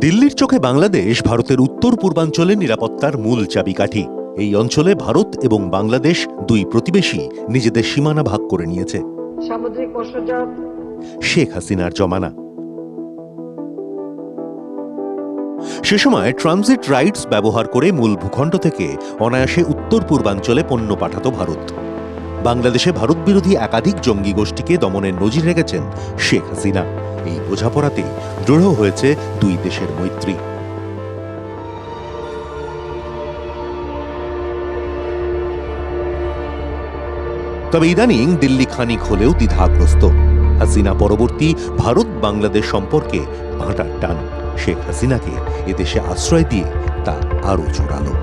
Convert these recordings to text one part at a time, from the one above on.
দিল্লির চোখে বাংলাদেশ ভারতের উত্তর পূর্বাঞ্চলে নিরাপত্তার মূল চাবিকাঠি। এই অঞ্চলে ভারত এবং বাংলাদেশ দুই প্রতিবেশী নিজেদের সীমানা ভাগ করে নিয়েছে। সামুদ্রিক শেখ হাসিনার জমানা। সে সময় ট্রানজিট রাইটস ব্যবহার করে মূল ভূখণ্ড থেকে অনায়াসে উত্তর পূর্বাঞ্চলে পণ্য পাঠাত ভারত। বাংলাদেশে ভারত বিরোধী একাধিক জঙ্গি গোষ্ঠীকে দমনের নজির রেখেছেন শেখ হাসিনা। এই বোঝাপড়াতে দৃঢ় হয়েছে দুই দেশের মৈত্রী। তবে ইদানিং দিল্লি খানিক হলেও দ্বিধাগ্রস্ত। হাসিনা পরবর্তী ভারত বাংলাদেশ সম্পর্কে ভাঁটার টান। শেখ হাসিনাকে এদেশে আশ্রয় দিয়ে তা আরও জোরালো।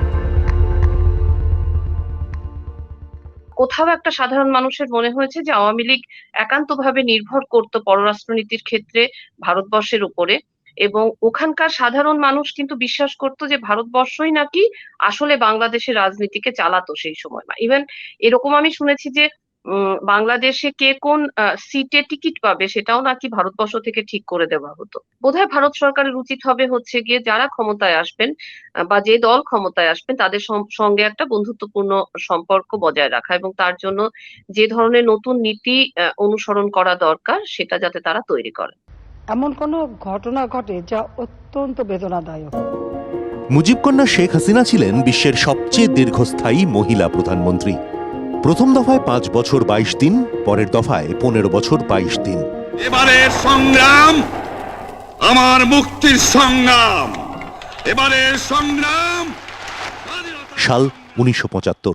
কোথাও একটা সাধারণ মানুষের মনে হয়েছে যে আওয়ামী লীগ একান্তভাবে নির্ভর করত পররাষ্ট্রনীতির ক্ষেত্রে ভারতবর্ষের উপরে এবং ওখানকার সাধারণ মানুষ কিন্তু বিশ্বাস করতো যে ভারতবর্ষই নাকি আসলে বাংলাদেশের রাজনীতিকে চালাতো সেই সময়। ইভেন এরকম আমি শুনেছি যে বাংলাদেশে কে কোন সিটে টিকিট পাবে সেটাও নাকি ভারতবর্ষ থেকে ঠিক করে দেওয়া হতো। বোধহয় ভারত সরকারের উচিত হবে হচ্ছে গিয়ে যারা ক্ষমতায় আসবেন আহ, বা যে দল ক্ষমতায় আসবেন তাদের সঙ্গে একটা বন্ধুত্বপূর্ণ সম্পর্ক বজায় রাখা এবং তার জন্য যে ধরনের নতুন নীতি আহ, অনুসরণ করা দরকার সেটা যাতে তারা তৈরি করে এমন কোনো ঘটনা ঘটে যা অত্যন্ত বেদনাদায়ক। মুজিব কন্যা শেখ হাসিনা ছিলেন বিশ্বের সবচেয়ে দীর্ঘস্থায়ী মহিলা প্রধানমন্ত্রী। প্রথম দফায় পাঁচ বছর বাইশ দিন পরের দফায় পনেরো বছর বাইশ দিন। এবারের সংগ্রাম আমার মুক্তির সংগ্রাম। এবারের সংগ্রাম সাল উনিশশো পঁচাত্তর।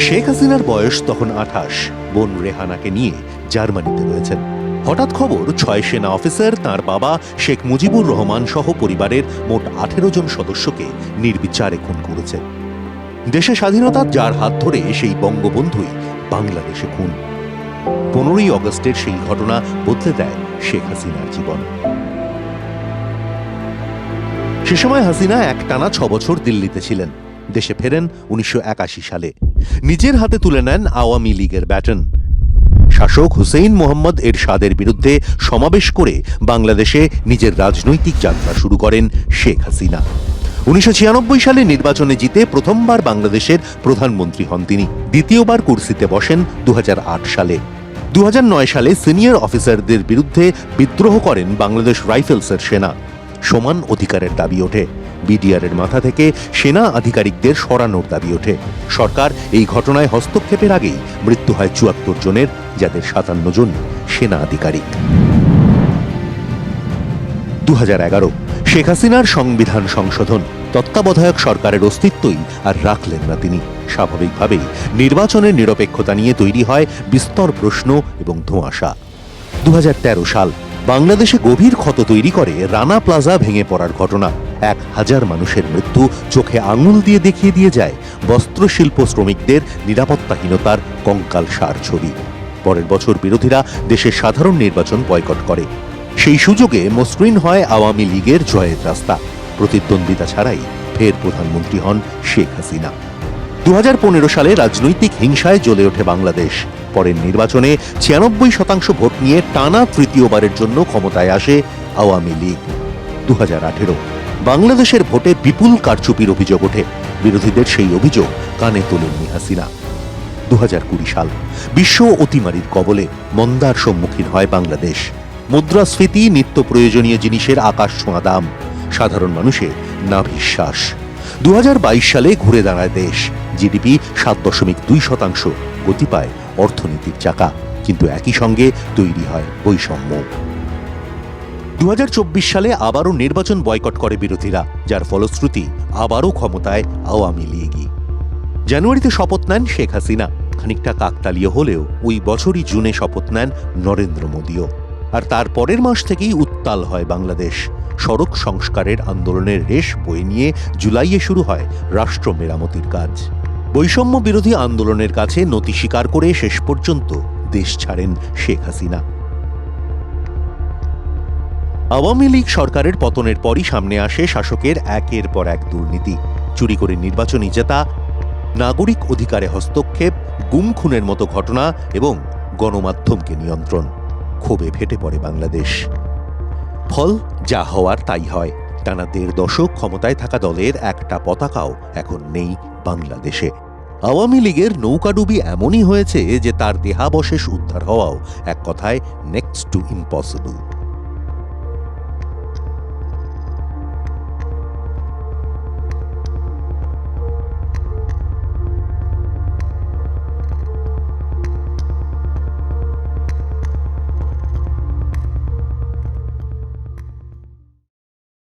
শেখ হাসিনার বয়স তখন আঠাশ। বোন রেহানাকে নিয়ে জার্মানিতে রয়েছেন। হঠাৎ খবর ছয় সেনা অফিসার তার বাবা শেখ মুজিবুর রহমান সহ পরিবারের মোট আঠেরো জন সদস্যকে নির্বিচারে খুন করেছে। দেশে স্বাধীনতা, যার হাত ধরে সেই বঙ্গবন্ধুই বাংলাদেশে খুন। পনেরোই অগস্টের সেই ঘটনা বদলে দেয় শেখ হাসিনার জীবন। সে সময় হাসিনা একটানা ছ বছর দিল্লিতে ছিলেন। দেশে ফেরেন উনিশশো একাশি সালে। নিজের হাতে তুলে নেন আওয়ামী লীগের ব্যাটন। শাসক হুসেইন মোহাম্মদ এরশাদের বিরুদ্ধে সমাবেশ করে বাংলাদেশে নিজের রাজনৈতিক যাত্রা শুরু করেন শেখ হাসিনা। উনিশশো ছিয়ানব্বই সালে নির্বাচনে জিতে প্রথমবার বাংলাদেশের প্রধানমন্ত্রী হন তিনি। দ্বিতীয়বার কুর্সিতে বসেন দু হাজার আট সালে। দু হাজার নয় সালে সিনিয়র অফিসারদের বিরুদ্ধে বিদ্রোহ করেন বাংলাদেশ রাইফেলসের সেনা। সমান অধিকারের দাবি ওঠে। বিডিআরের মাথা থেকে সেনা আধিকারিকদের সরানোর দাবি ওঠে। সরকার এই ঘটনায় হস্তক্ষেপের আগেই মৃত্যু হয় চুয়াত্তর জনের, যাদের সাতান্ন জন সেনা আধিকারিক। দুহাজার এগারো শেখ হাসিনার সংবিধান সংশোধন তত্ত্বাবধায়ক সরকারের অস্তিত্বই আর রাখলেন না তিনি। স্বাভাবিকভাবেই নির্বাচনের নিরপেক্ষতা নিয়ে তৈরি হয় বিস্তর প্রশ্ন এবং ধোঁয়াশা। দু হাজার তেরো সাল বাংলাদেশে গভীর ক্ষত তৈরি করে রানা প্লাজা ভেঙে পড়ার ঘটনা। এক হাজার মানুষের মৃত্যু চোখে আঙুল দিয়ে দেখিয়ে দিয়ে যায় বস্ত্রশিল্প শ্রমিকদের নিরাপত্তাহীনতার কঙ্কাল সার ছবি। পরের বছর বিরোধীরা দেশের সাধারণ নির্বাচন বয়কট করে। সেই সুযোগে মসৃণ হয় আওয়ামী লীগের জয়ের রাস্তা। প্রতিদ্বন্দ্বিতা ছাড়াই ফের প্রধানমন্ত্রী হন শেখ হাসিনা। দু হাজার পনেরো সালে রাজনৈতিক হিংসায় জ্বলে ওঠে বাংলাদেশ। পরের নির্বাচনে ছিয়ানব্বই শতাংশ ভোট নিয়ে টানা তৃতীয়বারের জন্য ক্ষমতায় আসে আওয়ামী লীগ। দু হাজার আঠেরো, বাংলাদেশের ভোটে বিপুল কারচুপির অভিযোগ ওঠে। বিরোধীদের সেই অভিযোগ কানে তোলেননি হাসিনা। দু হাজার কুড়ি সাল, বিশ্ব অতিমারির কবলে মন্দার সম্মুখীন হয় বাংলাদেশ। মুদ্রাস্ফীতি নিত্য প্রয়োজনীয় জিনিসের আকাশ ছোঁয়া দাম। সাধারণ মানুষের নাভিশ্বাস। দু হাজার বাইশ সালে ঘুরে দাঁড়ায় দেশ। জিডিপি সাত দশমিক দুই শতাংশ। গতি পায় অর্থনীতির চাকা। কিন্তু একই সঙ্গে তৈরি হয় বৈষম্য। দু হাজার চব্বিশ সালে আবারও নির্বাচন বয়কট করে বিরোধীরা, যার ফলশ্রুতি আবারও ক্ষমতায় আওয়ামী লীগই। জানুয়ারিতে শপথ নেন শেখ হাসিনা। খানিকটা কাকতালীয় হলেও ওই বছরই জুনে শপথ নেন নরেন্দ্র মোদীও। আর তার পরের মাস থেকেই উত্তাল হয় বাংলাদেশ। সড়ক সংস্কারের আন্দোলনের রেশ বয়ে নিয়ে জুলাইয়ে শুরু হয় রাষ্ট্র মেরামতির কাজ। বৈষম্য বিরোধী আন্দোলনের কাছে নতি স্বীকার করে শেষ পর্যন্ত দেশ ছাড়েন শেখ হাসিনা। আওয়ামী লীগ সরকারের পতনের পরই সামনে আসে শাসকের একের পর এক দুর্নীতি। চুরি করে নির্বাচনী জেতা, নাগরিক অধিকারে হস্তক্ষেপ, গুম খুনের মতো ঘটনা এবং গণমাধ্যমকে নিয়ন্ত্রণ। ক্ষোভে ফেটে পড়ে বাংলাদেশ। ফল যা হওয়ার তাই হয়। টানা দেড় দশক ক্ষমতায় থাকা দলের একটা পতাকাও এখন নেই বাংলাদেশে। আওয়ামী লীগের নৌকাডুবি এমনই হয়েছে যে তার দেহাবশেষ উদ্ধার হওয়াও এক কথায় নেক্সট টু ইম্পসিবল